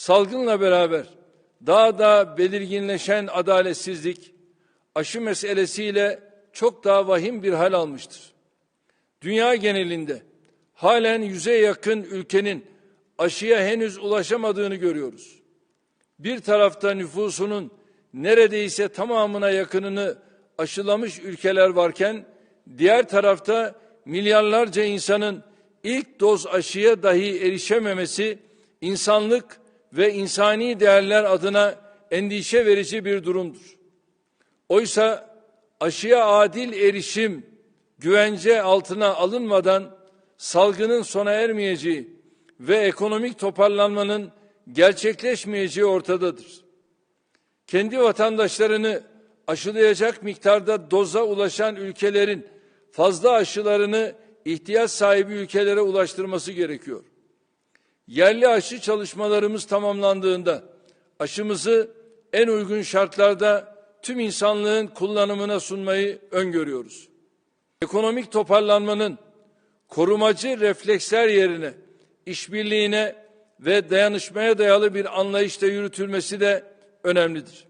Salgınla beraber daha da belirginleşen adaletsizlik aşı meselesiyle çok daha vahim bir hal almıştır. Dünya genelinde halen yüze yakın ülkenin aşıya henüz ulaşamadığını görüyoruz. Bir tarafta nüfusunun neredeyse tamamına yakınını aşılamış ülkeler varken diğer tarafta milyarlarca insanın ilk doz aşıya dahi erişememesi insanlık ve insani değerler adına endişe verici bir durumdur. Oysa aşıya adil erişim güvence altına alınmadan salgının sona ermeyeceği ve ekonomik toparlanmanın gerçekleşmeyeceği ortadadır. Kendi vatandaşlarını aşılayacak miktarda doza ulaşan ülkelerin fazla aşılarını ihtiyaç sahibi ülkelere ulaştırması gerekiyor. Yerli aşı çalışmalarımız tamamlandığında aşımızı en uygun şartlarda tüm insanlığın kullanımına sunmayı öngörüyoruz. Ekonomik toparlanmanın korumacı refleksler yerine işbirliğine ve dayanışmaya dayalı bir anlayışla yürütülmesi de önemlidir.